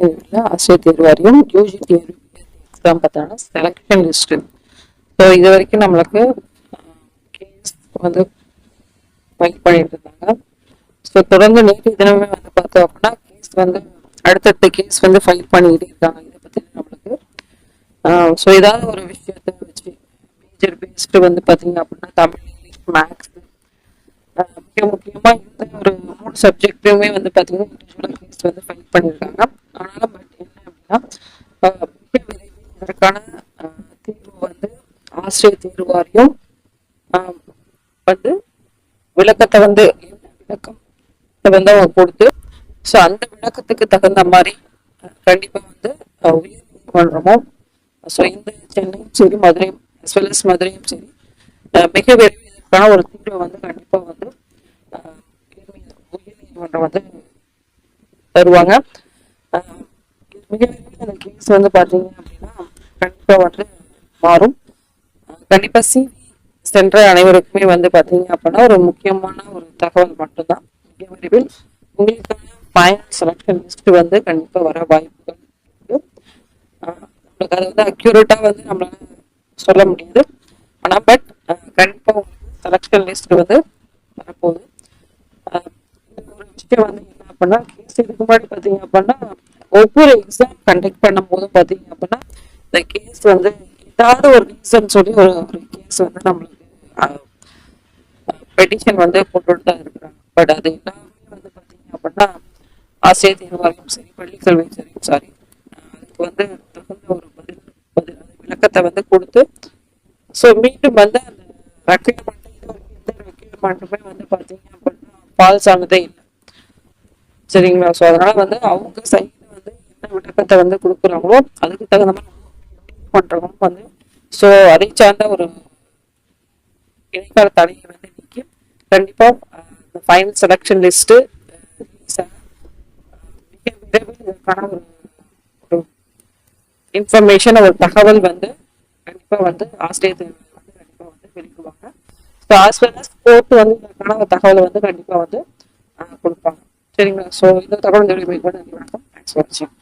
இதில் ஆசிரியர் தேர்வு வாரியம் யூஜி தேர்வு எக்ஸாம் பார்த்தோம்னா செலக்ஷன் லிஸ்ட்டு ஸோ இது வரைக்கும் நம்மளுக்கு கேஸ் வந்து ஃபைல் பண்ணிட்டு இருந்தாங்க ஸோ தொடர்ந்து நேற்று தினமே வந்து பார்த்தோம் அப்படின்னா கேஸ் வந்து அடுத்தடுத்த கேஸ் வந்து ஃபைல் பண்ணிக்கிட்டே இருக்காங்க. இதை பற்றி நம்மளுக்கு ஸோ ஏதாவது ஒரு விஷயத்தை வச்சு மேஜர் பேஸ்டு வந்து பார்த்தீங்க அப்படின்னா தமிழ் இங்கிலீஷ் மேக்ஸ் மிக முக்கியமாக இந்த ஒரு மூணு சப்ஜெக்ட்டுமே வந்து பார்த்தீங்கன்னா இண்டிவிஜுவலாக கேஸ் வந்து ஃபைல் பண்ணியிருக்காங்க. ஆனாலும் பட் என்ன அப்படின்னா மிக விரைவில் இதற்கான தீர்வு வந்து ஆசிரியர் தேர்வு வாரியம் வந்து விளக்கத்தை வந்து என்ன விளக்கம் வந்து அவங்க கொடுத்து ஸோ அந்த விளக்கத்துக்கு தகுந்த மாதிரி கண்டிப்பாக வந்து உயர் நீதிமன்றமும் ஸோ இந்த சென்னையும் சரி மதுரையும் அஸ் வெல் அஸ் மதுரையும் சரி மிக விரைவில் இதற்கான ஒரு தீர்வை வந்து கண்டிப்பாக வந்து அஹ், உயர் நீதிமன்றம் வந்து தருவாங்க. மிக விரைவில் அந்த கேஸ் வந்து பார்த்தீங்க அப்படின்னா கண்டிப்பாக வந்து மாறும். கண்டிப்பாக சிவி சென்ற அனைவருக்குமே வந்து பார்த்தீங்க அப்படின்னா ஒரு முக்கியமான ஒரு தகவல் மட்டும்தான். மிக விரைவில் உங்களுக்கான ஃபைனல் செலக்ஷன் லிஸ்ட் வந்து கண்டிப்பாக வர வாய்ப்புகள் நம்மளுக்கு அதை வந்து அக்யூரேட்டாக வந்து நம்மளால சொல்ல முடியாது. ஆனால் பட் கண்டிப்பாக செலக்ஷன் லிஸ்ட் வந்து வரப்போகுது. ஒரு விஷயம் வந்து என்ன அப்படின்னா கேஸ் இதுக்கு முன்னாடி பார்த்தீங்க அப்படின்னா ஒவ்வொரு எக்ஸாம் கண்டக்ட் பண்ணும் போதும் பார்த்தீங்க அப்படின்னா இந்த கேஸ் வந்து ஏதாவது ஒரு ரீசன் சொல்லி ஒரு ஒரு கேஸ் வந்து நம்மளுக்கு பெட்டிஷன் வந்து போட்டுட்டு தான் இருக்கிறாங்க. பட் அது எல்லாமே வந்து பார்த்தீங்க அப்படின்னா ஆசிரியர் தேர்வாரியம் சரி பள்ளி கல்வி சரி சாரி அதுக்கு வந்து தகுந்த ஒரு பதில் பதில் விளக்கத்தை வந்து கொடுத்து ஸோ மீண்டும் வந்து அந்த ரெக்யூர்மெண்ட் இது வரைக்கும் எந்த வந்து பார்த்தீங்க அப்படின்னா ஃபால்ஸ் ஆனதே இல்லை. சரிங்களா? ஸோ அதனால வந்து அவங்க சரி வந்து வந்து கொடுக்குறாங்களோ அதுக்கு தகுந்த மாதிரி பண்ணுறவங்க வந்து ஸோ அதை சார்ந்த ஒரு இடைக்கால தடையை வந்து நீக்கி கண்டிப்பாக இந்த ஃபைனல் செலெக்ஷன் லிஸ்ட்டு மிக விரைவில் இதற்கான ஒரு ஒரு இன்ஃபர்மேஷன் ஒரு தகவல் வந்து கண்டிப்பாக வந்து ஆசிரியர் வந்து கண்டிப்பாக வந்து வெளியிடுவாங்க. So as well as court வந்து இதற்கான ஒரு தகவலை வந்து கண்டிப்பாக வந்து கொடுப்பாங்க. சரிங்களா? ஸோ இந்த தகவல் தெரிவிக்கும் நன்றி வணக்கம். தேங்க்ஸ் ஃபார் வாட்சிங்